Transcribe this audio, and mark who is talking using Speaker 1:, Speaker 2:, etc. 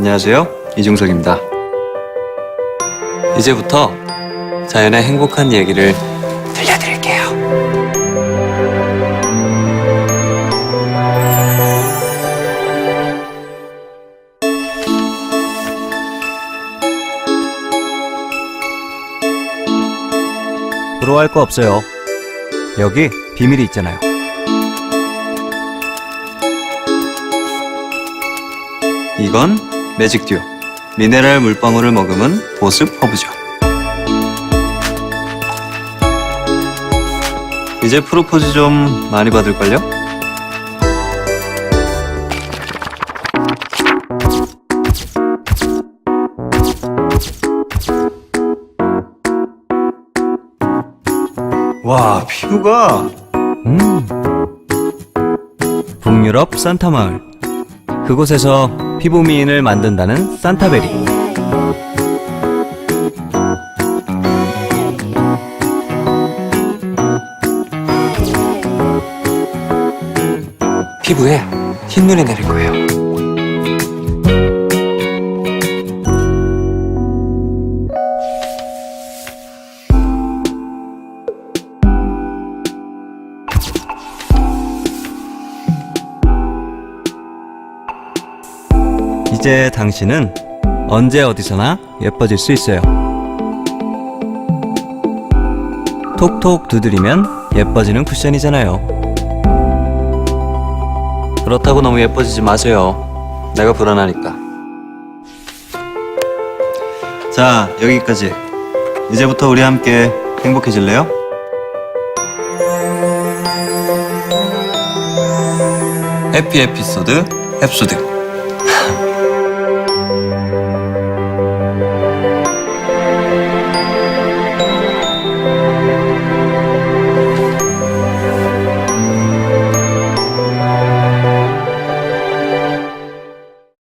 Speaker 1: 안녕하세요. 이중석입니다. 이제부터 자연의 행복한 얘기를 들려드릴게요.
Speaker 2: 부러워할 거 없어요. 여기 비밀이 있잖아요.
Speaker 1: 이건 매직듀. 미네랄 물방울을 머금은 보습 허브죠. 이제 프로포즈 좀 많이 받을걸요? 와, 피부가
Speaker 2: 음. 북유럽 산타 마을. 그곳에서 피부 미인을 만든다는 산타베리.
Speaker 1: 피부에 흰눈이 내릴 거예요.
Speaker 2: 이제 당신은 언제 어디서나 예뻐질 수 있어요. 톡톡 두드리면 예뻐지는 쿠션이잖아요.
Speaker 1: 그렇다고 너무 예뻐지지 마세요. 내가 불안하니까. 자, 여기까지. 이제부터 우리 함께 행복해질래요? 해피 에피소드 앱소드.